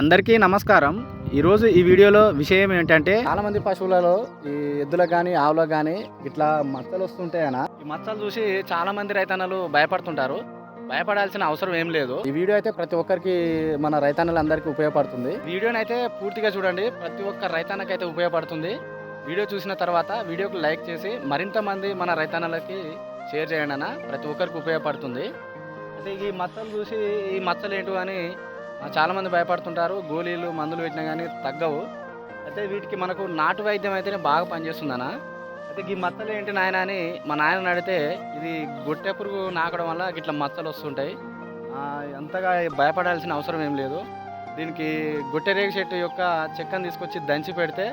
అందరికీ నమస్కారం. ఈరోజు ఈ వీడియోలో విషయం ఏంటంటే చాలా మంది పశువులలో ఈ ఎద్దులకు కానీ ఆవులకు కానీ ఇట్లా మచ్చలు వస్తుంటాయన ఈ మచ్చలు చూసి చాలా మంది రైతన్నలు భయపడుతుంటారు. భయపడాల్సిన అవసరం ఏం లేదు. ఈ వీడియో అయితే ప్రతి ఒక్కరికి మన రైతన్నలందరికీ ఉపయోగపడుతుంది. వీడియోని అయితే పూర్తిగా చూడండి. ప్రతి ఒక్క రైతన్నకైతే ఉపయోగపడుతుంది. వీడియో చూసిన తర్వాత వీడియోకి లైక్ చేసి మరింత మంది మన రైతన్నలకి షేర్ చేయండి అన్న. ప్రతి ఒక్కరికి ఉపయోగపడుతుంది. అయితే ఈ మచ్చలు చూసి ఈ మచ్చలు ఏంటో అని చాలామంది భయపడుతుంటారు. గోళీలు మందులు పెట్టినా కానీ తగ్గవు. అయితే వీటికి మనకు నాటు వైద్యం అయితేనే బాగా పనిచేస్తుందన్న. అయితే ఈ మచ్చలు ఏంటి నాయన అని మా నాయన అడిగితే ఇది గొట్టె పురుగు నాకడం వల్ల ఇట్లా మచ్చలు వస్తుంటాయి. అంతగా భయపడాల్సిన అవసరం ఏం లేదు. దీనికి గొట్టె రేగు చెట్టు యొక్క చెక్కను తీసుకొచ్చి దంచి పెడితే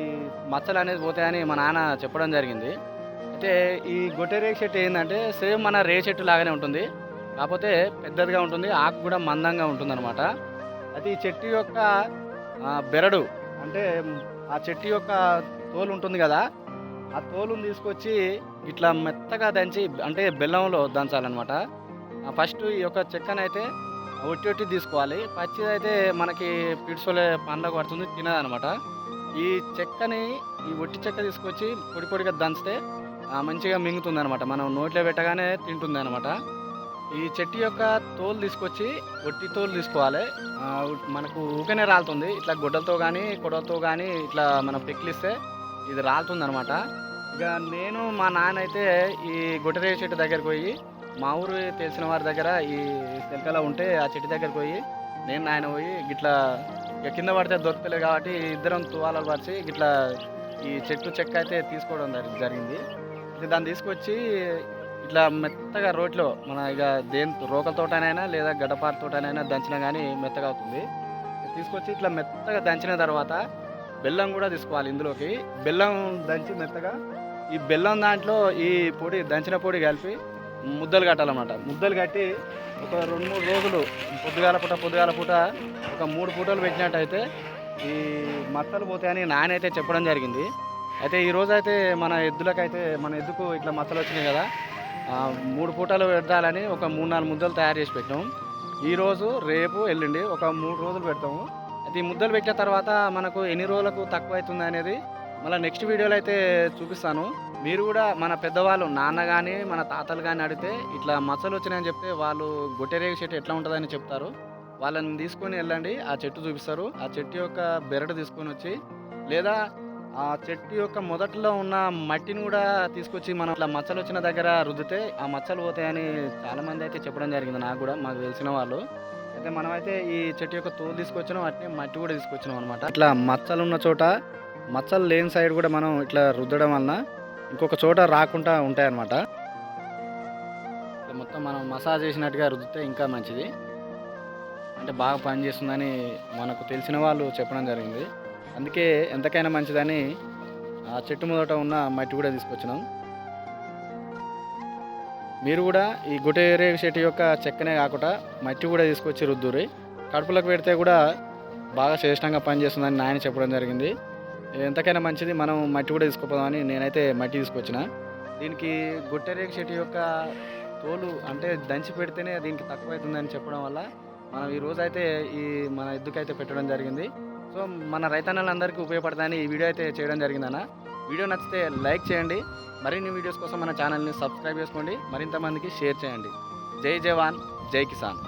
ఈ మచ్చలు అనేది పోతాయని మా నాన్న చెప్పడం జరిగింది. అయితే ఈ గొట్టె రేగు చెట్టు ఏంటంటే సేమ్ మన రే చెట్టు లాగానే ఉంటుంది. కాకపోతే పెద్దదిగా ఉంటుంది ఆకు కూడా మందంగా ఉంటుంది అనమాట అయితే ఈ చెట్టు యొక్క బెరడు అంటే ఆ చెట్టు యొక్క తోలు ఉంటుంది కదా ఆ తోలును తీసుకొచ్చి ఇట్లా మెత్తగా దంచి అంటే బెల్లంలో దంచాలన్నమాట. ఫస్ట్ ఈ యొక్క చెక్కను అయితే ఒట్టి ఒట్టి తీసుకోవాలి. పచ్చిది అయితే మనకి పిడుసోలే పండ్లకు పడుతుంది తినదనమాట ఈ చెక్కని ఈ ఒట్టి చెక్క తీసుకొచ్చి పొడి పొడిగా దంచితే మంచిగా మింగుతుంది అనమాట మనం నోట్లో పెట్టగానే తింటుంది అనమాట ఈ చెట్టు యొక్క తోలు తీసుకొచ్చి ఒట్టి తోలు తీసుకోవాలి. మనకు ఊకనే రాలుతుంది. ఇట్లా గుడ్డలతో కానీ కొడలతో కానీ ఇట్లా మనం పెక్కిలిస్తే ఇది రాలుతుంది అనమాట ఇక నేను మా నాన్న అయితే ఈ గుడ్డరే చెట్టు దగ్గరికి పోయి మా ఊరు తెలిసిన వారి దగ్గర ఈ తెలకలా ఉంటే ఆ చెట్టు దగ్గరికి పోయి నేను నాయన పోయి ఇట్లా ఇక కింద పడితే దొరకలేదు కాబట్టి ఇద్దరం తువాలలు పరిచి ఇట్లా ఈ చెట్టు చెక్క అయితే తీసుకోవడం జరిగింది. దాన్ని తీసుకొచ్చి ఇట్లా మెత్తగా రోట్లో మన ఇక దేని రోకలతోటనైనా లేదా గడ్డపారతోటనైనా దంచినా కానీ మెత్తగా అవుతుంది. తీసుకొచ్చి ఇట్లా మెత్తగా దంచిన తర్వాత బెల్లం కూడా తీసుకోవాలి ఇందులోకి. బెల్లం దంచి మెత్తగా ఈ బెల్లం దాంట్లో ఈ పొడి దంచిన పొడి కలిపి ముద్దలు కట్టాలన్నమాట. ముద్దలు కట్టి ఒక రెండు మూడు రోజులు పొద్దుగాల పూట పొద్దుగాల పూట ఒక మూడు పూటలు పెట్టినట్టయితే ఈ మత్తలు పోతాయని నానైతే చెప్పడం జరిగింది. అయితే ఈ అయితే మన ఎద్దులకైతే మన ఎద్దుకు ఇట్లా మచ్చలు వచ్చినాయి కదా మూడు పూటలు పెట్టాలని ఒక మూడు నాలుగు ముద్దలు తయారు చేసి పెట్టాము ఈరోజు రేపు ఎల్లుండి ఒక మూడు రోజులు పెడతాము. అది ముద్దలు పెట్టిన తర్వాత మనకు ఎన్ని రోజులకు తక్కువ అవుతుంది అనేది మళ్ళీ నెక్స్ట్ వీడియోలో అయితే చూపిస్తాను. మీరు కూడా మన పెద్దవాళ్ళు నాన్న కానీ మన తాతలు కానీ అడిగితే ఇట్లా మచ్చలు వచ్చినాయని చెప్తే వాళ్ళు గొట్టెరేగి చెట్టు ఎట్లా ఉంటుందని చెప్తారు. వాళ్ళని తీసుకొని వెళ్ళండి ఆ చెట్టు చూపిస్తారు. ఆ చెట్టు యొక్క బెరడు తీసుకొని వచ్చి లేదా ఆ చెట్టు యొక్క మొదట్లో ఉన్న మట్టిని కూడా తీసుకొచ్చి మనం ఇట్లా మచ్చలు వచ్చిన దగ్గర రుద్దితే ఆ మచ్చలు పోతాయని చాలా మంది అయితే చెప్పడం జరిగింది నాకు కూడా మాకు తెలిసిన వాళ్ళు. అయితే మనమైతే ఈ చెట్టు యొక్క తోలు తీసుకొచ్చినాం అట్నే మట్టి కూడా తీసుకొచ్చినాం అనమాట ఇట్లా మచ్చలు ఉన్న చోట మచ్చలు లేని సైడ్ కూడా మనం ఇట్లా రుద్దడం వలన ఇంకొక చోట రాకుండా ఉంటాయి అనమాట మొత్తం మనం మసాజ్ చేసినట్టుగా రుద్దితే ఇంకా మంచిది. అంటే బాగా పనిచేస్తుందని మనకు తెలిసిన వాళ్ళు చెప్పడం జరిగింది. అందుకే ఎంతకైనా మంచిదని ఆ చెట్టు మొదట ఉన్న మట్టి కూడా తీసుకొచ్చినాం. మీరు కూడా ఈ గుటేరే చెట్టు యొక్క చెక్కనే కాకుండా మట్టి కూడా తీసుకొచ్చి రుద్దురి కడుపులకు పెడితే కూడా బాగా శ్రేష్టంగా పనిచేస్తుందని నాయన చెప్పడం జరిగింది. ఎంతకైనా మంచిది మనం మట్టి కూడా తీసుకుపోదామని నేనైతే మట్టి తీసుకొచ్చిన. దీనికి గుట్టరేగ చెట్టు యొక్క తోలు అంటే దంచి పెడితేనే దీనికి తక్కువ అవుతుందని చెప్పడం వల్ల మనం ఈ రోజు అయితే ఈ మన ఎద్దుకైతే పెట్టడం జరిగింది. సో మన రైతన్నలందరికీ ఉపయోగపడతాయని ఈ వీడియో అయితే చేయడం జరిగిందన్న. వీడియో నచ్చితే లైక్ చేయండి. మరిన్ని వీడియోస్ కోసం మన ఛానల్ని సబ్స్క్రైబ్ చేసుకోండి. మరింత మందికి షేర్ చేయండి. జై జవాన్ జై కిసాన్.